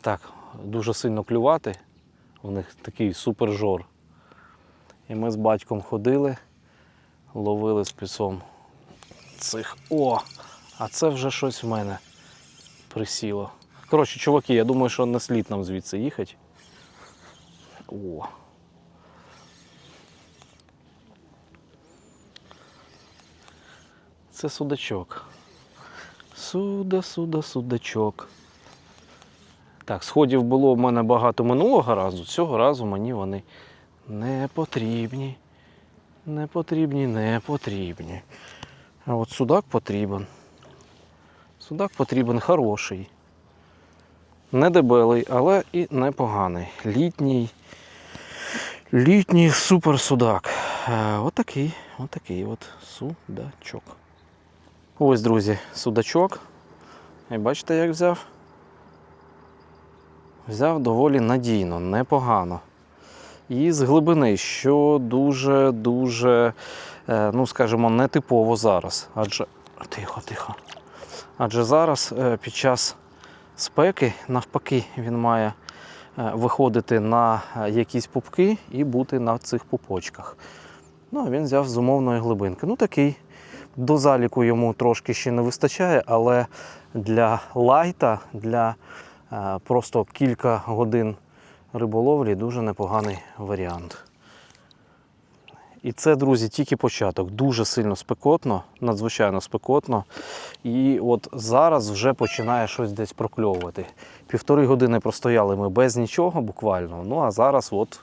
Так, дуже сильно клювати. У них такий супержор. І ми з батьком ходили, ловили з пісом цих. О! А це вже щось в мене присіло. Коротше, чуваки, я думаю, що не слід нам звідси їхати. О. Це судачок. Суда, суда, судачок. Так, сходів було в мене багато минулого разу. Цього разу мені вони не потрібні. Не потрібні, не потрібні. А от судак потрібен. Судак потрібен хороший. Не дебелий, але і непоганий. Літній. Літній суперсудак. Е, Отакий, отакий от судачок. Ось, друзі, судачок. І бачите, як взяв? Взяв доволі надійно, непогано. І з глибини, що дуже-дуже, е, ну скажімо, нетипово зараз. Адже. Тихо, тихо. Адже зараз е, під час спеки, навпаки, він має е, виходити на якісь пупки і бути на цих пупочках. Ну, а він взяв з умовної глибинки. Ну, такий. До заліку йому трошки ще не вистачає, але для лайта, для просто кілька годин риболовлі дуже непоганий варіант. І це, друзі, тільки початок. Дуже сильно спекотно, надзвичайно спекотно. І от зараз вже починає щось десь прокльовувати. Півтори години простояли ми без нічого буквально. Ну а зараз от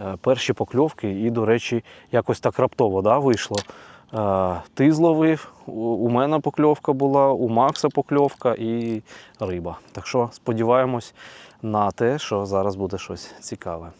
е, перші покльовки, і, до речі, якось так раптово да, вийшло. Ти зловив, у мене покльовка була, у Макса покльовка і риба. Так що сподіваємось на те, що зараз буде щось цікаве.